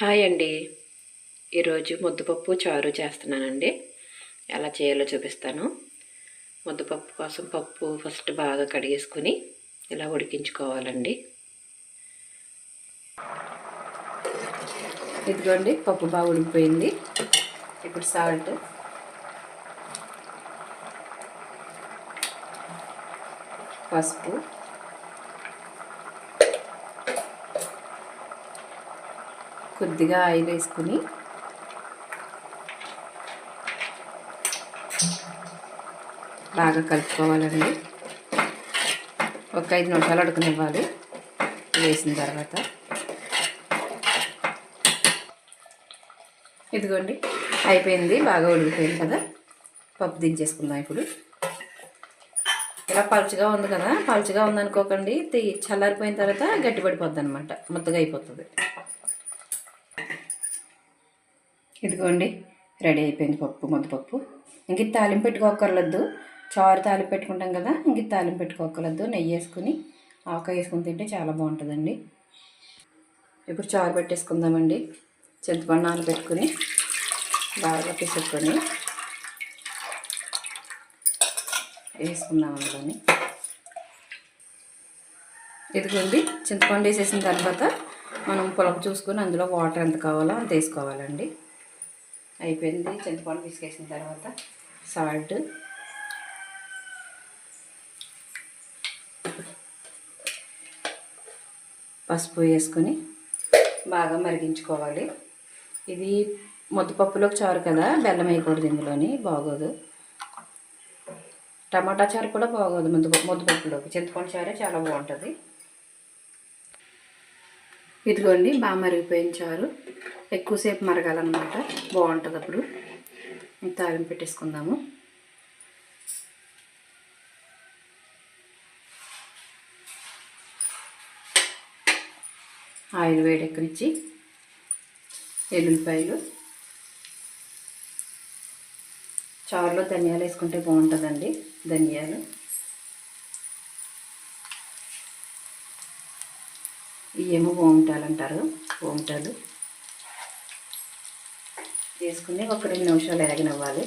Hi అండి. ఈరోజు ముద్దపప్పు చారు చేస్తున్నానండి. ఎలా చేయాలో చూపిస్తాను. ముద్దపప్పు కోసం పప్పు ఫస్ట్ బాగా కడిగేసుకుని ఇలా ఉడికించుకోవాలండి. ఇదిగోండి పప్పు బాగా ఉడికిపోయింది. ఇప్పుడు సాల్ట్. పసుపు. కొద్దిగా ఆయిల్ వేసుకుని బాగా కలుపుకోవాలండి. ఒక ఐదు నిమిషాలు అడుగునివ్వాలి వేసిన తర్వాత ఇదిగోండి అయిపోయింది బాగా ఉడికిపోయింది కదా? పప్పు దించేసుకుందాం ఇప్పుడు. ఇలా పలుచగా ఉంది కదా? పలుచగా ఉందనుకోకండి చల్లారిపోయిన తర్వాత గట్టిపడిపోద్ది అనమాట ముద్దగా అయిపోతుంది. ఇదిగోండి రెడీ అయిపోయింది పప్పు ముద్దపప్పు ఇంక తాలింపు పెట్టుకోకర్లేదు చారు తాలింపు పెట్టుకుంటాం కదా ఇంక తాలింపు పెట్టుకోకర్లేదు నెయ్యి వేసుకుని ఆవకాయ వేసుకుని తింటే చాలా బాగుంటుందండి. ఇప్పుడు చారు పెట్టేసుకుందామండి. చింతపండు పెట్టుకుని బాగా పిసుకొని వేసుకుందాం అందులోని. ఇదిగోండి చింతపండు వేసేసిన తర్వాత మనం పులక చూసుకొని అందులో వాటర్ ఎంత కావాలో అంత వేసుకోవాలండి. అయిపోయింది చింతపండు పిసికేసిన తర్వాత సాల్ట్. పసుపు వేసుకొని బాగా మరిగించుకోవాలి. ఇది ముద్దపప్పులోకి చారు కదా బెల్లం వేయకూడదు ఇందులోని బాగోదు. టమాటా చారు కూడా బాగోదు ముద్ద ముద్దపప్పులోకి. చింతపండు చారే చాలా బాగుంటుంది. ఇదిగోండి బాగా మరిగిపోయిన చారు. ఎక్కువసేపు మరగాలన్నమాట. బాగుంటుంది అప్పుడు. తాలింపు పెట్టేసుకుందాము. ఆయిల్ వేడెక్కనిచ్చి ఎల్లుల్లిపాయలు. చారులో ధనియాలు వేసుకుంటే బాగుంటుందండి ధనియాలు. ఇవేమో అంటారు ఓమిటాలు వేసుకుని ఒక రెండు నిమిషాలు ఎరగనివ్వాలి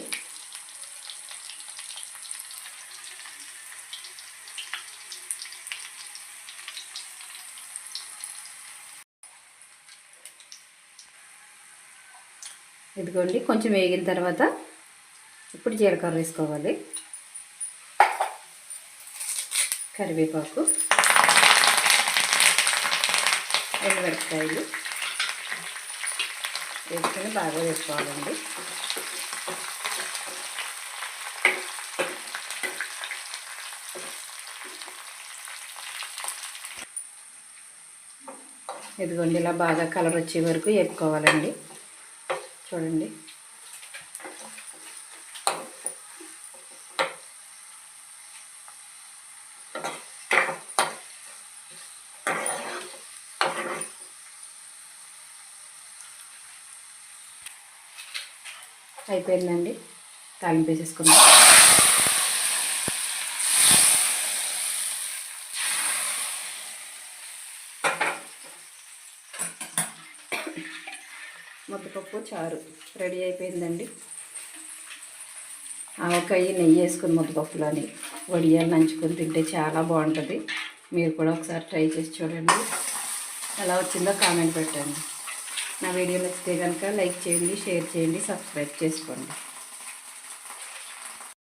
ఇదిగోండి కొంచెం వేగిన తర్వాత ఇప్పుడు జీలకర్ర వేసుకోవాలి. కరివేపాకు. ఎండుమిరపకాయలు వేసుకొని బాగా వేసుకోవాలండి. ఇదిగోండి ఇలా బాగా కలర్ వచ్చే వరకు వేపుకోవాలండి. చూడండి. అయిపోయిందండి. తాలింపు వేసేసుకుందాం. ముద్దపప్పు చారు రెడీ అయిపోయిందండి. ఆవకాయ నెయ్యి వేసుకుని ముద్దపప్పులోని వడియాలు నంచుకొని తింటే చాలా బాగుంటుంది. మీరు కూడా ఒకసారి ట్రై చేసి చూడండి. ఎలా వచ్చిందో కామెంట్ పెట్టండి. నా వీడియో నచ్చితే కనుక లైక్ చేయండి షేర్ చేయండి సబ్స్క్రైబ్ చేసుకోండి.